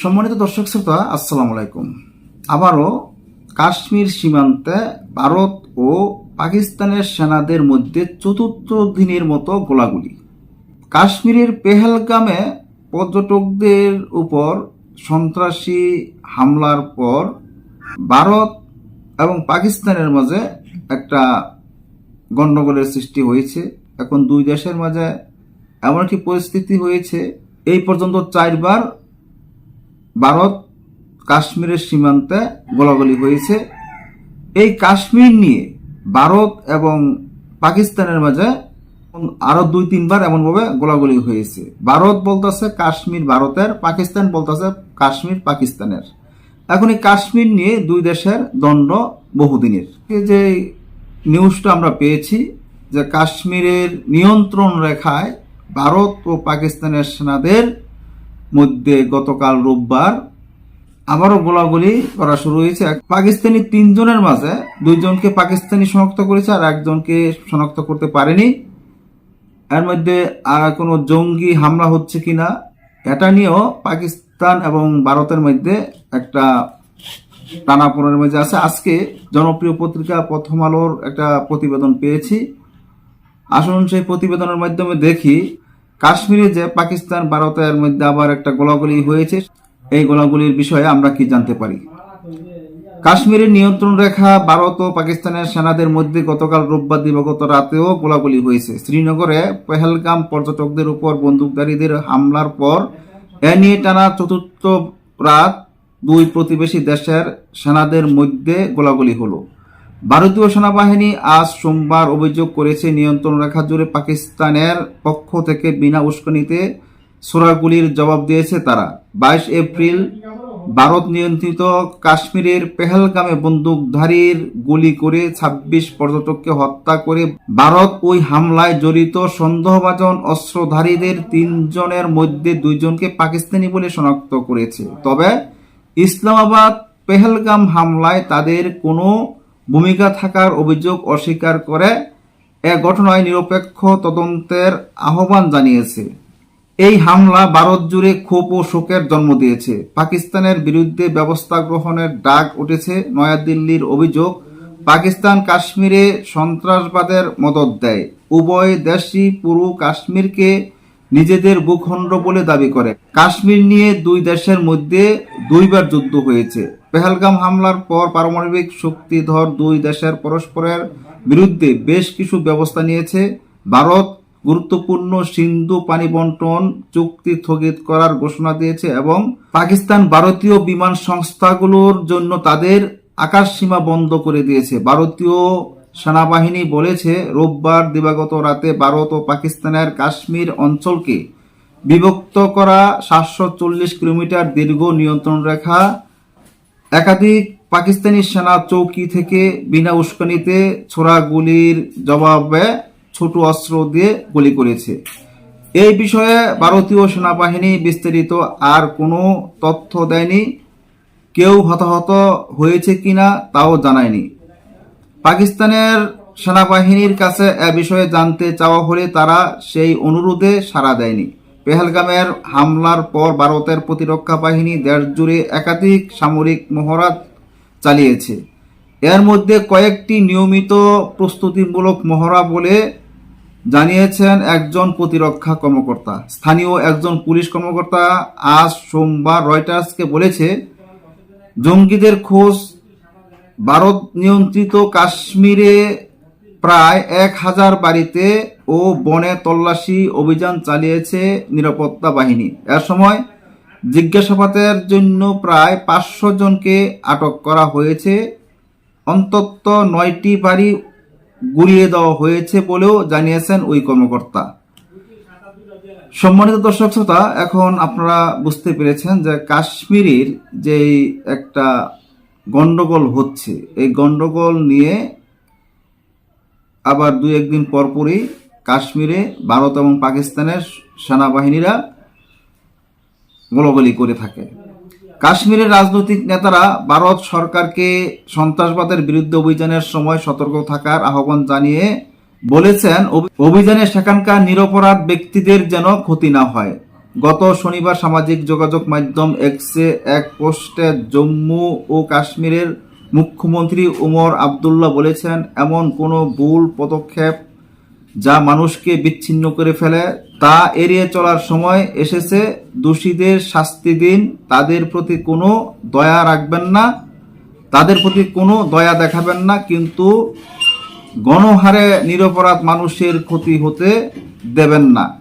সম্মানিত দর্শক শ্রোতা, আসসালামু আলাইকুম। আবারও কাশ্মীর সীমান্তে ভারত ও পাকিস্তানের সেনাদের মধ্যে চতুর্থ দিনের মতো গোলাগুলি। কাশ্মীরের পেহেলগামে পর্যটকদের উপর সন্ত্রাসী হামলার পর ভারত এবং পাকিস্তানের মাঝে একটা গণ্ডগোলের সৃষ্টি হয়েছে। এখন দুই দেশের মাঝে এমন একটি পরিস্থিতি হয়েছে। এই পর্যন্ত চারবার ভারত কাশ্মীরের সীমান্তে গোলাগুলি হয়েছে এই কাশ্মীর নিয়ে ভারত এবং পাকিস্তানের মাঝে আরও দুই, তিনবার এমনভাবে গোলাগুলি হয়েছে। ভারত বলতেছে কাশ্মীর ভারতের, পাকিস্তান বলতেছে কাশ্মীর পাকিস্তানের। এখন এই কাশ্মীর নিয়ে দুই দেশের দ্বন্দ্ব বহুদিনের। যে নিউজটা আমরা পেয়েছি যে কাশ্মীরের নিয়ন্ত্রণ রেখায় ভারত ও পাকিস্তানের সেনাদের মধ্যে গতকাল রোববার আবারও গোলাগুলি করা শুরু হয়েছে। পাকিস্তানি তিনজনের মাঝে দুইজনকে পাকিস্তানি শনাক্ত করেছে আর একজনকে শনাক্ত করতে পারেনি। এর মধ্যে কোনো জঙ্গি হামলা হচ্ছে কিনা, এটা নিয়েও পাকিস্তান এবং ভারতের মধ্যে একটা টানাপোড়েনের মধ্যে আছে। আজকে জনপ্রিয় পত্রিকা প্রথম আলোর একটা প্রতিবেদন পেয়েছি। আসুন সেই প্রতিবেদনের মাধ্যমে দেখি কাশ্মীরে যে পাকিস্তান ভারতের মধ্যে আবার একটা গোলাগুলি হয়েছে, এই গোলাগুলির বিষয়ে আমরা কি জানতে পারি? কাশ্মীরের নিয়ন্ত্রণ রেখা ভারত ও পাকিস্তানের সেনাদের মধ্যে গতকাল রোববার দিবাগত রাতেও গোলাগুলি হয়েছে। শ্রীনগরে পেহেলগাম পর্যটকদের উপর বন্দুকধারীদের হামলার পর এ নিয়ে টানা চতুর্থ রাত দুই প্রতিবেশী দেশের সেনাদের মধ্যে গোলাগুলি হলো। ভারতীয় সেনাবাহিনী আজ সোমবার অভিযোগ করেছে, নিয়ন্ত্রণ রেখা জুড়ে পাকিস্তানের পক্ষ থেকে বিনা উস্কানিতে সোরাগুলির জবাব দিয়েছে তারা। বাইশ এপ্রিল ভারত নিয়ন্ত্রিত কাশ্মীরের পেহেলগামে বন্দুকধারীর গুলি করে ২৬ পর্যটককে হত্যা করে ভারত ওই হামলায় জড়িত সন্দেহভাজন অস্ত্রধারীদের তিনজনের মধ্যে দুইজনকে পাকিস্তানি বলে শনাক্ত করেছে। তবে ইসলামাবাদ পেহেলগাম হামলায় তাদের কোনো ভূমিকা থাকার অভিযোগ অস্বীকার করে এ ঘটনায় নিরপেক্ষ তদন্তের আহ্বান জানিয়েছে। এই হামলা ভারত জুড়ে ক্ষোভ ও শোকের জন্ম দিয়েছে। পাকিস্তানের বিরুদ্ধে ব্যবস্থা গ্রহণের ডাক উঠেছে নয়াদিল্লির অভিযোগ, পাকিস্তান কাশ্মীরে সন্ত্রাসবাদের মদত দেয়। উভয় দেশই পুরো কাশ্মীরকে নিজেদের ভূখণ্ড বলে দাবি করে। কাশ্মীর নিয়ে দুই দেশের মধ্যে দুইবার যুদ্ধ হয়েছে। পেহেলগাম হামলার পর পারমাণবিক শক্তিধর দুই দেশের পরস্পরের বিরুদ্ধে বেশ কিছু ব্যবস্থা নিয়েছে। ভারত গুরুত্বপূর্ণ সিন্ধু পানি বন্টন চুক্তি স্থগিত করার ঘোষণা দিয়েছে এবং পাকিস্তান ভারতীয় বিমান সংস্থাগুলোর জন্য তাদের আকাশ সীমা বন্ধ করে দিয়েছে। ভারতীয় সেনাবাহিনী বলেছে, রোববার দিবাগত রাতে ভারত ও পাকিস্তানের কাশ্মীর অঞ্চলকে বিভক্ত করা সাতশো চল্লিশ কিলোমিটার দীর্ঘ নিয়ন্ত্রণ রেখা, একাধিক পাকিস্তানি সেনা চৌকি থেকে বিনা উস্কানিতে ছোড়া গুলির জবাবে ছোট অস্ত্র দিয়ে গুলি করেছে। এই বিষয়ে ভারতীয় সেনাবাহিনী বিস্তারিত আর কোনো তথ্য দেয়নি। কেউ হতাহত হয়েছে কিনা তাও জানায়নি। পাকিস্তানের সেনাবাহিনীর কাছে এ বিষয়ে জানতে চাওয়া হলে তারা সেই অনুরোধে সাড়া দেয়নি। পেহেলগামের হামলার পর ভারতের প্রতিরক্ষা বাহিনী দেশ জুড়ে একাধিক সামরিক মহড়া চালিয়েছে। এর মধ্যে কয়েকটি নিয়মিত প্রস্তুতিমূলক মহড়া বলে জানিয়েছেন একজন প্রতিরক্ষা কর্মকর্তা। স্থানীয় একজন পুলিশ কর্মকর্তা আজ সোমবার রয়টার্সকে বলেছে, জঙ্গিদের খোঁজ ভারত নিয়ন্ত্রিত কাশ্মীরে প্রায় এক হাজার বাড়িতে ও বনে তল্লাশি অভিযান চালিয়েছে নিরাপত্তা বাহিনী। এর সময় জিজ্ঞাসাবাদের জন্য প্রায় পাঁচশো জনকে আটক করা হয়েছে। অন্তত নয়টি বাড়ি গুড়িয়ে দেওয়া হয়েছে বলেও জানিয়েছেন ওই কর্মকর্তা। সম্মানিত দর্শক শ্রোতা, এখন আপনারা বুঝতে পেরেছেন যে কাশ্মীরের যে একটা গন্ডগোল হচ্ছে। এই গন্ডগোল নিয়ে আবার দুই একদিন পরপরই কাশ্মীরে ভারত এবং পাকিস্তানের সেনাবাহিনীরা গোলাগুলি করে থাকে। কাশ্মীরের রাজনৈতিক নেতারা ভারত সরকারকে সন্ত্রাসবাদের বিরুদ্ধে অভিযানের সময় সতর্ক থাকার আহ্বান জানিয়ে বলেছেন, অভি- অভিযানে সেখানকার নিরপরাধ ব্যক্তিদের যেন ক্ষতি না হয়। গত শনিবার সামাজিক যোগাযোগ মাধ্যম এক্সে এক পোস্টে জম্মু ও কাশ্মীরের মুখ্যমন্ত্রী উমর আবদুল্লাহ বলেছেন, এমন কোনো ভুল পদক্ষেপ যা মানুষকে বিচ্ছিন্ন করে ফেলে, তা এড়িয়ে চলার সময় এসেছে। দোষীদের শাস্তি দিন। তাদের প্রতি কোনো দয়া রাখবেন না। তাদের প্রতি কোনো দয়া দেখাবেন না। কিন্তু গণহারে, নিরপরাধ মানুষের ক্ষতি হতে দেবেন না।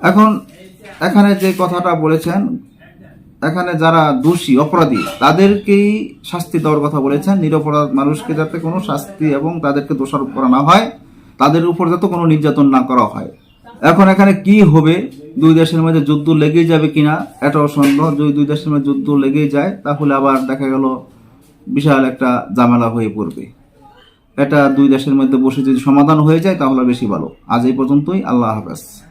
এখন এখানে যে কথাটা বলেছেন, এখানে যারা দোষী, অপরাধী, তাদেরকেই শাস্তি দেওয়ার কথা বলেছেন। নিরপরাধ মানুষকে যাতে কোনো শাস্তি এবং তাদেরকে দোষারোপ করা না হয়, তাদের উপর যাতে কোনো নির্যাতন না করা হয়। এখন এখানে কি হবে? দুই দেশের মধ্যে যুদ্ধ লেগেই যাবে কিনা, এটাও সন্দেহ। যদি দুই দেশের মধ্যে যুদ্ধ লেগেই যায়, তাহলে আবার দেখা গেল বিশাল একটা ঝামেলা হয়ে পড়বে। এটা দুই দেশের মধ্যে বসে যদি সমাধান হয়ে যায়, তাহলে বেশি ভালো। আজ এই পর্যন্তই। আল্লাহ হাফেজ।